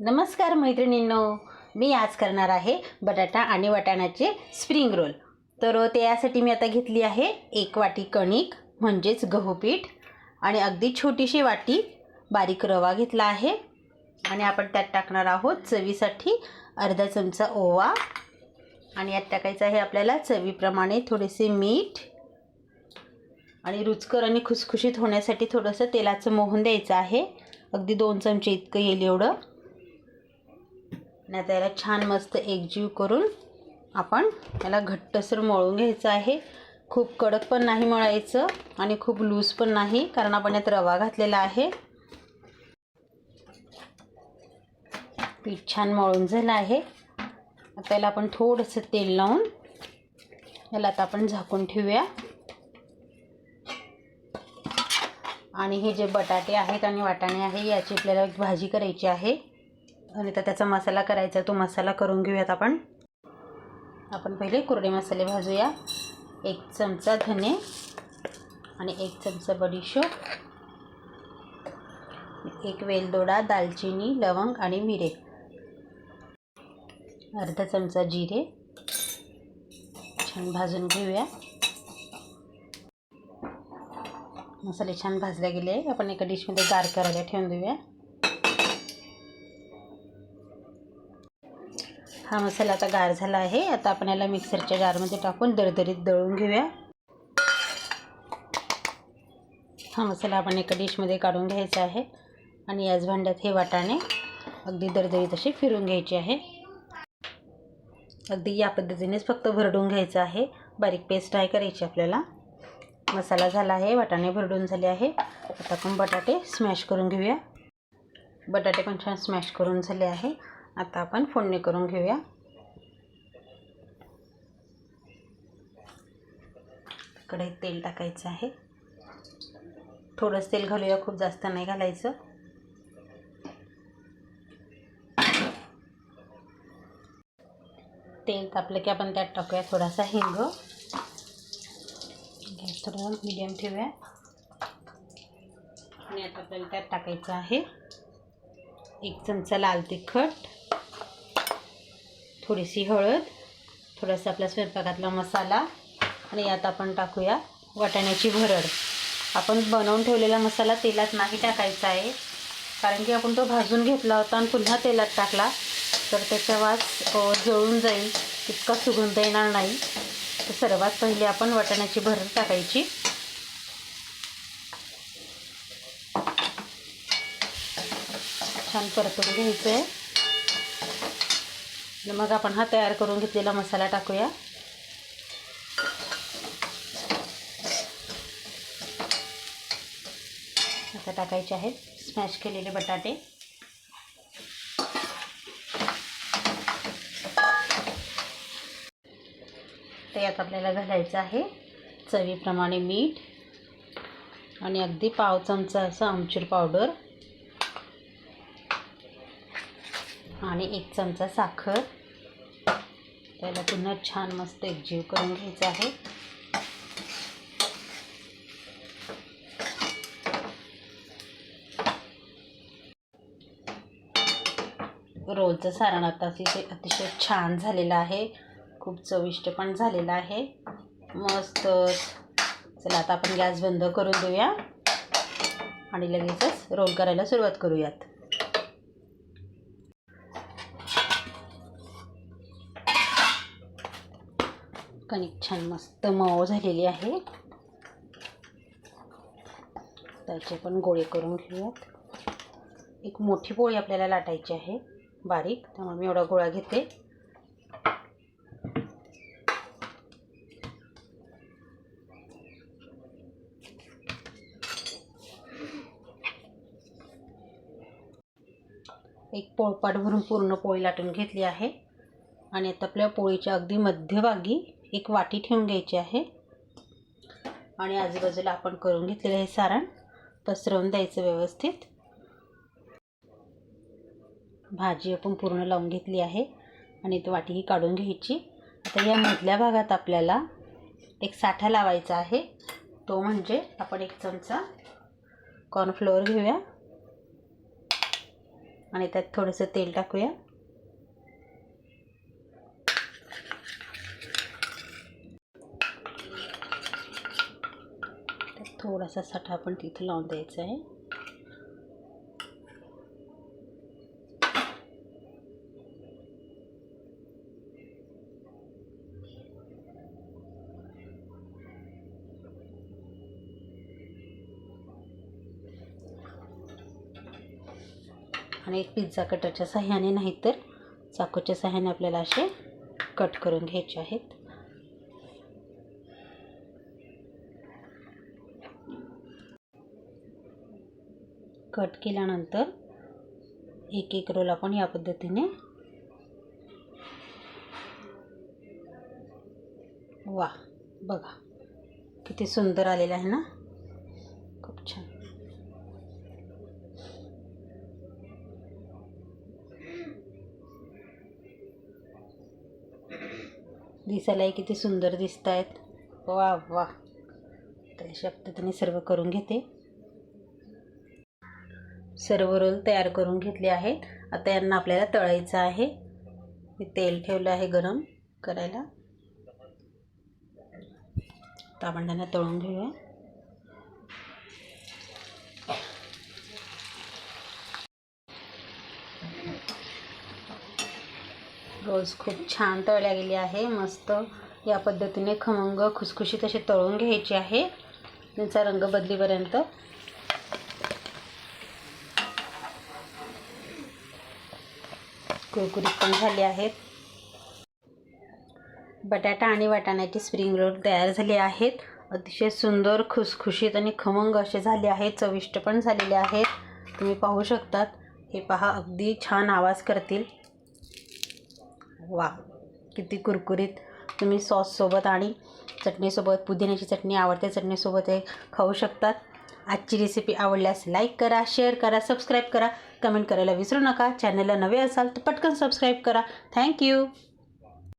नमस्कार मैत्रिणींनो मी आज करणार आहे बटाटा आणि वाटाण्याचे स्प्रिंग रोल तर ते यासाठी मी आता घेतली आहे एक वाटी कणिक म्हणजेच गहू पीठ आणि अगदी छोटीशी वाटी बारीक रवा घेतला आहे. आणि आपण त्यात टाकणार आहोत चवीसाठी अर्धा चमचा ओवा आणि यात टाकायचं आहे आपल्याला चवीप्रमाणे थोडेसे मीठ आणि रुचकर आणि खुसखुशीत होण्यासाठी थोडंसं तेलाचं मोहन द्यायचं आहे. अगदी दोन चमचे इतकं येईल एवढं. आणि आता याला छान मस्त एकजीव करून आपण याला घट्टसर मळून घ्यायचं आहे. खूप कडक पण नाही मळायचं आणि खूप लूज पण नाही कारण आपण यात रवा घातलेला आहे. पीठ छान मळून झालं आहे. आता याला आपण थोडंसं तेल लावून याला आता आपण झाकून ठेवूया. आणि हे जे बटाटे आहेत आणि वाटाणे आहे याची आपल्याला भाजी करायची आहे. आणि तर त्याचा मसाला करायचा तो मसाला करून घेऊयात आपण. आपण पहिले कोरडे मसाले भाजूया. एक चमचा धने आणि एक चमचा बडीशोप. एक वेलदोडा दालचिनी लवंग आणि मिरे. अर्धा चमचा जिरे. छान भाजून घेऊया. मसाले छान भाजले गेले. आपण एका डिशमध्ये गार करायला ठेवून देऊया. हा मसाला आता गार झाला आहे. आता आपण याला मिक्सरच्या जारमध्ये टाकून दरदरीत दळून घेऊया. हा मसाला आपण एका डिशमध्ये काढून घ्यायचा आहे. आणि याच भांड्यात हे वाटाणे अगदी दरदरीत असे फिरून घ्यायचे आहे. अगदी या पद्धतीनेच फक्त भरडून घ्यायचं आहे. बारीक पेस्ट आहे करायची आपल्याला. मसाला झाला आहे वाटाणे भरडून झाले आहे. आता आपण बटाटे स्मॅश करून घेऊया. बटाटे पण छान स्मॅश करून झाले आहे. आता आपण फोडणी करून घेऊया. कढईत तेल टाकायचं आहे. थोडंच तेल घालूया खूप जास्त नाही घालायचं. तेल तापलं की आपण त्यात टाकूया थोडासा हिंग. गॅस थोडं मिडियम ठेवूया. आणि आता आपल्याला त्यात टाकायचं आहे. एक चमचा लाल तिखट. थोडीशी हळद थोडासा आपल्या स्वयंपाकातला मसाला आणि यात आपण टाकूया वाटाण्याची भरड. आपण बनवून ठेवलेला मसाला तेलात नाही टाकायचा आहे कारण की आपण तो भाजून घेतला होता आणि पुन्हा तेलात टाकला तर त्याचा वास जळून जाईल इतका सुगंध येणार नाही. तर सर्वात पहिले आपण वाटाण्याची भरड टाकायची. छान परतून घ्यायचं आहे मग आपण हा तयार करून घेतलेला मसाला टाकूया. आता टाकायचे आहेत स्मॅश केलेले बटाटे. ते यात आपल्याला घालायचं आहे चवीप्रमाणे मीठ आणि अगदी पाव चमचा असं आमचूर पावडर. आणि एक चमचा साखर. त्याला पुन्हा छान मस्त एकजीव करून घ्यायचं आहे. रोलचं सारण आता अतिशय अतिशय छान झालेलं आहे. खूप चविष्ट पण झालेलं आहे. मस्त. चला आता आपण गॅस बंद करून देऊया. आणि लगेचच रोल करायला सुरुवात करूयात. कणिक छान मस्त मऊ झालेली आहे. त्याचे पण गोळे करून घेऊयात. एक मोठी पोळी आपल्याला लाटायची आहे बारीक. त्यामुळे मी एवढा गोळा घेते. एक पोळपाट भरून पूर्ण पोळी लाटून घेतली आहे. आणि आता आपल्या पोळीच्या अगदी मध्यभागी एक वाटी ठेवून घ्यायची आहे. आणि आजूबाजूला आपण करून घेतलेलं हे सारण. पसरवून द्यायचं व्यवस्थित. भाजी आपण पूर्ण लावून घेतली आहे. आणि ती वाटीही काढून घ्यायची. आता या मधल्या भागात आपल्याला एक साठा लावायचा आहे. तो म्हणजे आपण एक चमचा कॉर्नफ्लोअर घेऊया. आणि त्यात थोडंसं तेल टाकूया त्यात थोडासा साठा पण तिथे लावून द्यायचा आहे. आणि एक पिझ्झा कटरच्या सहाय्याने नाही तर चाकूच्या सहाय्याने आपल्याला असे कट करून घ्यायचे आहेत. कट केल्यानंतर एक एक रोल आपण या पद्धतीने वा बघा किती सुंदर आलेलं आहे ना? खूप छान. दिसायलाही किती सुंदर दिसत आहेत वा वा. तर अशा पद्धतीने सर्व करून घेते. सर्व रोल तयार करून घेतले आहेत. आता यांना आपल्याला तळायचं आहे. मी तेल ठेवलं आहे गरम करायला. तर आपण त्यांना तळून घेऊया. रोज खूप छान तळल्या गेली आहे. मस्त या पद्धतीने खमंग खुसखुशीत असे तळून घ्यायचे आहे. त्यांचा रंग बदलीपर्यंत कुरकुरीत पण झाले आहेत. बटाटा आणि वाटाण्याची स्प्रिंग रोल तयार झाले आहेत. अतिशय सुंदर खुसखुशीत आणि खमंग असे झाले आहेत. चविष्ट पण झालेले आहेत. तुम्ही पाहू शकतात. हे पहा अगदी छान आवाज करतील. वा किती कुरकुरीत. तुम्ही सॉससोबत आणि चटणीसोबत पुदिन्याची चटणी आवडते चटणीसोबत हे खाऊ शकतात. आजची रेसिपी आवडल्यास लाईक करा शेअर करा सबस्क्राईब करा. कमेंट करायला विसरू नका. चॅनलला नवे असाल तर पटकन सबस्क्राईब करा. थँक्यू